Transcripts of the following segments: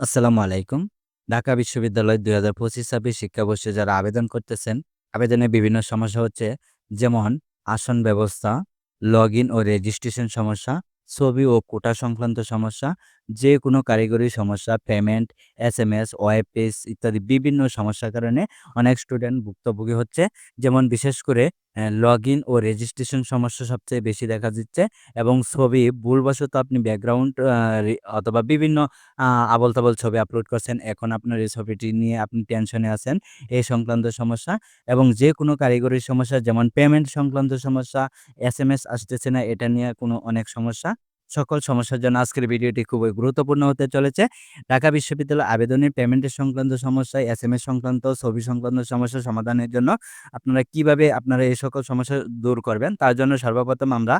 আসসালামু আলাইকুম। ঢাকা বিশ্ববিদ্যালয় ২০২৫-২৬ শিক্ষাবর্ষে যারা আবেদন করতেছেন, আবেদনে বিভিন্ন সমস্যা হচ্ছে যেমন আসন ব্যবস্থা, লগইন ও রেজিস্ট্রেশন সমস্যা, ছবি ও কোটা সংক্রান্ত সমস্যা, যে কোনো কারিগরি সমস্যা, পেমেন্ট, এসএমএস, ওয়েব পেজ ইত্যাদি বিভিন্ন সমস্যার কারণে অনেক স্টুডেন্ট ভুক্তভোগী হচ্ছে। যেমন বিশেষ করে অ্যা লগইন ও রেজিস্ট্রেশন সমস্যা সবচেয়ে বেশি দেখা দিচ্ছে এবং ছবি ভুলবশত আপনি ব্যাকগ্রাউন্ড অথবা বিভিন্ন আ আবোল-তাবোল ছবি আপলোড করছেন। এখন আপনার এই ছবিটি নিয়ে আপনি টেনশনে আছেন। এই সংক্রান্ত সমস্যা এবং যে কোনো কারিগরি সমস্যা যেমন পেমেন্ট সংক্রান্ত সমস্যা, এসএমএস আসতেছে না এটা নিয়ে কোনো অনেক সমস্যা। সকল সমস্যার জন্য আজকের ভিডিওটি খুবই গুরুত্বপূর্ণ হতে চলেছে। ঢাকা বিশ্ববিদ্যালয় আবেদনের পেমেন্টের সংক্রান্ত সমস্যা, এস এম এস সংক্রান্ত, ছবি সংক্রান্ত সমস্যা সমাধানের জন্য আপনারা কীভাবে আপনারা এই সকল সমস্যা দূর করবেন তার জন্য সর্বপ্রথম আমরা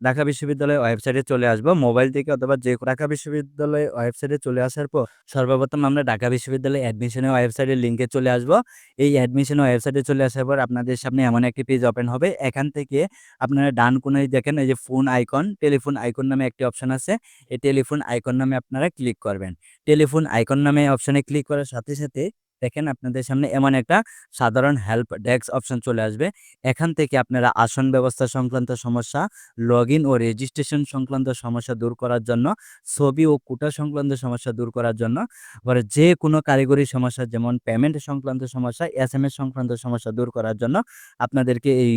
ঢাকা বিশ্ববিদ্যালয়ের ওয়েবসাইটে চলে আসব। মোবাইল থেকে অথবা যে ঢাকা বিশ্ববিদ্যালয়ের ওয়েবসাইটে চলে আসার পর সর্বপ্রথম আমরা ঢাকা বিশ্ববিদ্যালয়ে অ্যাডমিশনের ওয়েবসাইটের লিঙ্কে চলে আসব। এই অ্যাডমিশন ওয়েবসাইটে চলে আসার পর আপনাদের সামনে এমন একটি পেজ ওপেন হবে। এখান থেকে আপনারা ডান কোণায় দেখেন এই যে ফোন আইকন, টেলিফোন আইকন নামে একটি অপশন আছে। এই টেলিফোন আইকন নামে আপনারা ক্লিক করবেন। টেলিফোন আইকন নামে অপশনে ক্লিক করার সাথে, সাথে দেখেন আপনাদের সামনে এমন একটা সাধারণ হেল্প ডেস্ক অপশন চলে আসবে। এখান থেকে আপনারা আসন ব্যবস্থা সংক্রান্ত সমস্যা, লগইন ও রেজিস্ট্রেশন সংক্রান্ত সমস্যা দূর করার জন্য, ছবি ও কোটা সংক্রান্ত সমস্যা দূর করার জন্য, পরে যেকোনো কারিগরি সমস্যা যেমন পেমেন্ট সংক্রান্ত সমস্যা, এসএমএস সংক্রান্ত সমস্যা দূর করার জন্য আপনাদেরকে এই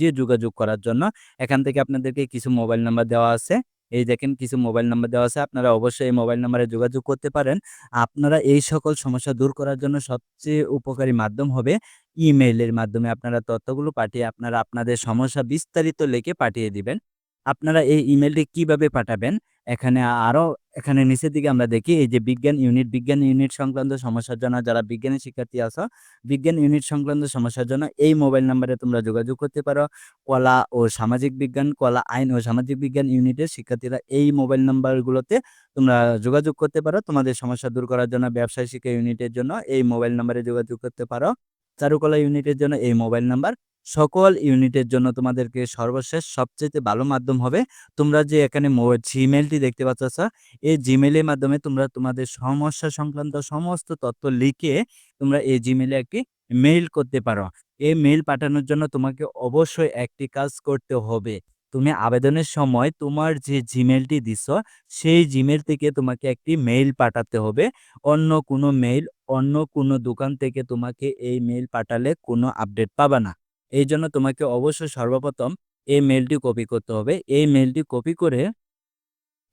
যে যোগাযোগ করার জন্য এখান থেকে আপনাদেরকে কিছু মোবাইল নাম্বার দেওয়া আছে। এই দেখেন কিছু মোবাইল নাম্বার দেওয়া আছে। আপনারা অবশ্যই এই মোবাইল নাম্বারে যোগাযোগ করতে পারেন। আপনারা এই সকল সমস্যা দূর করার জন্য সবচেয়ে উপকারী মাধ্যম হবে ইমেইলের মাধ্যমে আপনারা তথ্যগুলো পাঠিয়ে আপনারা আপনাদের সমস্যা বিস্তারিত লিখে পাঠিয়ে দিবেন। আপনারা এই ইমেলটি কীভাবে পাঠাবেন? এখানে আরও এখানে নিচের দিকে আমরা দেখি এই যে বিজ্ঞান ইউনিট, বিজ্ঞান ইউনিট সংক্রান্ত সমস্যার জন্য যারা বিজ্ঞানের শিক্ষার্থী আছো, বিজ্ঞান ইউনিট সংক্রান্ত সমস্যার জন্য এই মোবাইল নাম্বারে তোমরা যোগাযোগ করতে পারো। কলা ও সামাজিক বিজ্ঞান, কলা, আইন ও সামাজিক বিজ্ঞান ইউনিটের শিক্ষার্থীরা এই মোবাইল নাম্বারগুলোতে তোমরা যোগাযোগ করতে পারো। তোমাদের সমস্যা দূর করার জন্য ব্যবসায় শিক্ষা ইউনিটের জন্য এই মোবাইল নাম্বারে যোগাযোগ করতে পারো। চারুকলা ইউনিটের জন্য এই মোবাইল নাম্বার। সকল ইউনিটের জন্য তোমাদেরকে সর্বশেষ সবচেয়ে ভালো মাধ্যম হবে তোমরা যে এখানে মো জিমেইলটি দেখতে পাচ্ছ, এই জিমেলের মাধ্যমে তোমরা তোমাদের সমস্যা সংক্রান্ত সমস্ত তথ্য লিখে তোমরা এই জিমেইলে একটি মেইল করতে পারো। এই মেইল পাঠানোর জন্য তোমাকে অবশ্যই একটি কাজ করতে হবে। তুমি আবেদনের সময় তোমার যে জিমেলটি দিছ, সেই জিমেল থেকে তোমাকে একটি মেইল পাঠাতে হবে। অন্য কোনো মেইল, অন্য কোনো দোকান থেকে তোমাকে এই মেইল পাঠালে কোনো আপডেট পাবা না। এইজন্য তোমাকে অবশ্যই সর্বপ্রথম এই মেলটি কপি করতে হবে। এই মেলটি কপি করে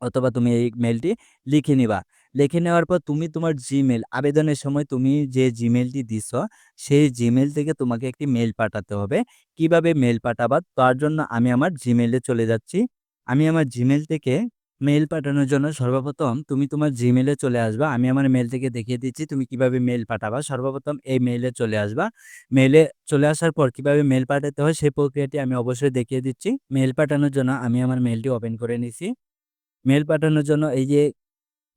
অথবা তুমি এই মেলটি লিখে নিবা। লিখে নেওয়ার পর তুমি তোমার জিমেল আবেদনের সময় তুমি যে জিমেলটি দিছ, সেই জিমেল থেকে তোমাকে একটি মেইল পাঠাতে হবে। কীভাবে মেল পাঠাবা? তার জন্য আমি আমার জিমেলে চলে যাচ্ছি। আমি আমার জিমেল থেকে মেইল পাঠানোর জন্য সর্বপ্রথম তুমি তোমার জিমেলে চলে আসবা। আমি আমার মেইল থেকে দেখিয়ে দিচ্ছি তুমি কীভাবে মেল পাঠাবা। সর্বপ্রথম এই মেইলে চলে আসবা। মেইলে চলে আসার পর কীভাবে মেল পাঠাতে হয় সেই প্রক্রিয়াটি আমি অবশ্যই দেখিয়ে দিচ্ছি। মেল পাঠানোর জন্য আমি আমার মেলটি ওপেন করে নিছি। মেল পাঠানোর জন্য এই যে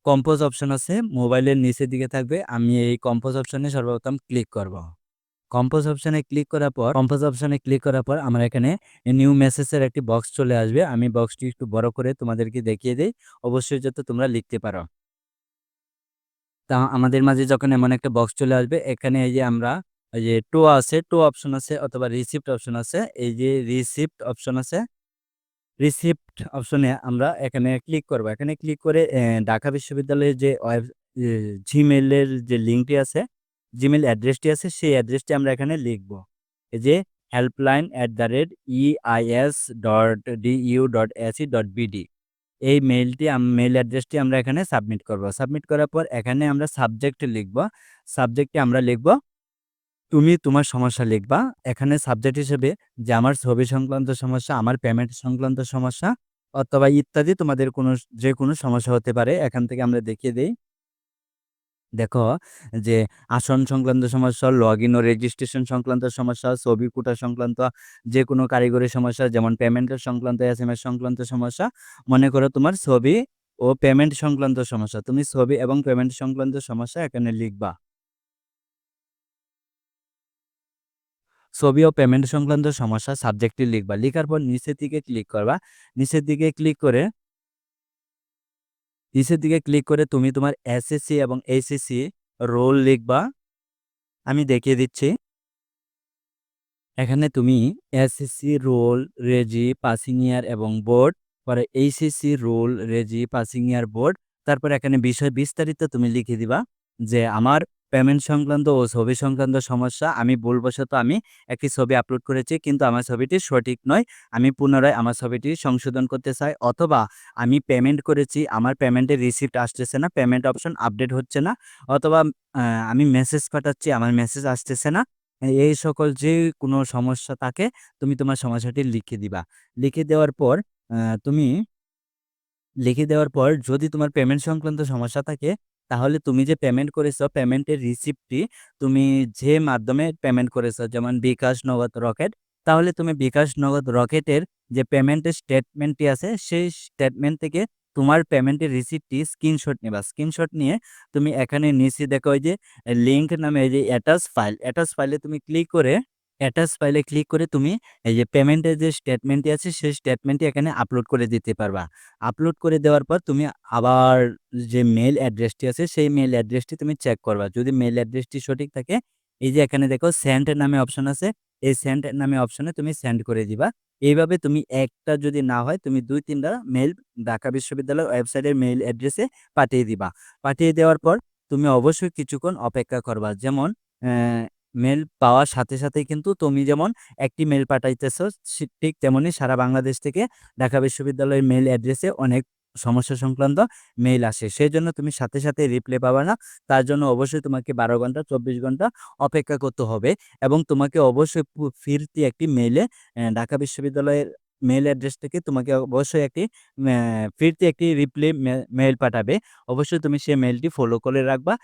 কম্পোজ অপশন আছে মোবাইলের নিচের দিকে থাকবে। আমি এই কম্পোজ অপশনে সর্বপ্রথম ক্লিক করব। কম্পোজ অপশানে ক্লিক করার পর কম্পোজ অপশানে ক্লিক করার পর আমার এখানে নিউ মেসেজের একটি বক্স চলে আসবে। আমি বক্সটি একটু বড় করে তোমাদেরকে দেখিয়ে দিই অবশ্যই যাতে তোমরা লিখতে পারো। তা আমাদের মাঝে যখন এমন একটা বক্স চলে আসবে এখানে এই যে আমরা এই যে টো আছে, টো অপশন আছে অথবা রিসিপ্ট অপশন আছে। এই যে রিসিপ্ট অপশন আছে। রিসিপ্ট অপশনে আমরা এখানে ক্লিক করব। এখানে ক্লিক করে ঢাকা বিশ্ববিদ্যালয়ের যে জিমেইলের যে লিঙ্কটি আছে, জিমেইল অ্যাড্রেসটি আছে সেই অ্যাড্রেসটি আমরা এখানে লিখব। এই যে helpline@eis.du.ac.bd এই মেইলটি মেইল অ্যাড্রেসটি আমরা এখানে সাবমিট করব। সাবমিট করার পর এখানে আমরা সাবজেক্ট লিখব। সাবজেক্টে আমরা লিখব তুমি তোমার সমস্যা লিখবা। এখানে সাবজেক্ট হিসেবে যে আমার ছবি সংক্রান্ত সমস্যা, আমার পেমেন্ট সংক্রান্ত সমস্যা অথবা ইত্যাদি তোমাদের কোনো যে কোনো সমস্যা হতে পারে। এখান থেকে আমরা দেখিয়ে দেই। দেখো যে আসন সংক্রান্ত সমস্যা, লগ ইন ও রেজিস্ট্রেশন সংক্রান্ত সমস্যা, ছবি কোটা সংক্রান্ত যে কোনো কারিগরি সমস্যা যেমন পেমেন্টের সংক্রান্ত, এসএমএস সংক্রান্ত সমস্যা। মনে করো তোমার ছবি ও পেমেন্ট সংক্রান্ত সমস্যা। তুমি ছবি এবং পেমেন্ট সংক্রান্ত সমস্যা এখানে লিখবা। ছবি ও পেমেন্ট সংক্রান্ত সমস্যা সাবজেক্টটি লিখবা। লিখার পর নিচের দিকে ক্লিক করবা। নিচের দিকে ক্লিক করে নিচের দিকে ক্লিক করে তুমি তোমার এসএসসি এবং এসএসসি রোল লিখবা। আমি দেখিয়ে দিচ্ছি। এখানে তুমি SSC roll, reg, passing year এবং বোর্ড, পরে HSC roll, reg, passing year, board. তারপর এখানে বিষয় বিস্তারিত তুমি লিখে দিবা যে আমার পেমেন্ট সংক্রান্ত ও ছবি সংক্রান্ত সমস্যা। আমি ভুলবশত আমি একটি ছবি আপলোড করেছি কিন্তু আমার ছবিটি সঠিক নয়। আমি পুনরায় আমার ছবিটি সংশোধন করতে চাই অথবা আমি পেমেন্ট করেছি আমার পেমেন্টের রিসিপ্ট আসতেছে না, পেমেন্ট অপশন আপডেট হচ্ছে না অথবা আমি মেসেজ পাঠাচ্ছি আমার মেসেজ আসতেছে না। এই সকল যে কোনো সমস্যা থাকে তুমি তোমার সমস্যাটি লিখে দিবা। লিখে দেওয়ার পর তুমি লিখে দেওয়ার পর যদি তোমার পেমেন্ট সংক্রান্ত সমস্যা থাকে তাহলে তুমি যে পেমেন্ট করেছ পেমেন্টের রিসিপ্টটি তুমি যে মাধ্যমে পেমেন্ট করেছ যেমন বিকাশ, নগদ, রকেট। তাহলে তুমি বিকাশ, নগদ, রকেটের যে পেমেন্টের স্টেটমেন্টটি আছে সেই স্টেটমেন্ট থেকে তোমার পেমেন্টের রিসিপ্টটি স্ক্রিনশট নিবা। স্ক্রিনশট নিয়ে তুমি এখানে নিচে দেখো যে লিঙ্ক নামে যে অ্যাটাচ ফাইল, অ্যাটাচ ফাইলে তুমি ক্লিক করে অ্যাটাচ ফাইলে ক্লিক করে তুমি এই যে পেমেন্টের যে স্টেটমেন্টটি আছে, সেই স্টেটমেন্টটি এখানে আপলোড করে দিতে পারবা। আপলোড করে দেওয়ার পর তুমি আবার যে মেল অ্যাড্রেসটি আছে, সেই মেল অ্যাড্রেসটি তুমি চেক করবা। যদি মেল অ্যাড্রেসটি সঠিক থাকে, এই যে এখানে দেখো সেন্ড নামে অপশন আছে। এই সেন্ড নামে অপশনে তুমি সেন্ড করে দিবা। এইভাবে তুমি একটা যদি না হয়, তুমি দুই তিনটা মেল ঢাকা বিশ্ববিদ্যালয়ের ওয়েবসাইটের মেইল অ্যাড্রেসে পাঠিয়ে দিবা। পাঠিয়ে দেওয়ার পর তুমি অবশ্যই কিছুক্ষণ অপেক্ষা করবা। যেমন মেইল পাওয়ার সাথে সাথেই কিন্তু তুমি যেমন একটি মেল পাঠাইতেছো ঠিক তেমনি সারা বাংলাদেশ থেকে ঢাকা বিশ্ববিদ্যালয়ের মেল অ্যাড্রেসে অনেক সমস্যা সংক্রান্ত মেইল আসে। সেই জন্য তুমি সাথে, সাথে রিপ্লে পাবা না। তার জন্য অবশ্যই তোমাকে ১২ ঘণ্টা ২৪ ঘণ্টা অপেক্ষা করতে হবে এবং তোমাকে অবশ্যই ফিরতি একটি মেইলে ঢাকা বিশ্ববিদ্যালয়ের মেইল অ্যাড্রেস থেকে তোমাকে অবশ্যই একটি ফিরতি একটি রিপ্লে মে মেইল পাঠাবে। অবশ্যই তুমি সেই মেইলটি ফলো করে রাখবা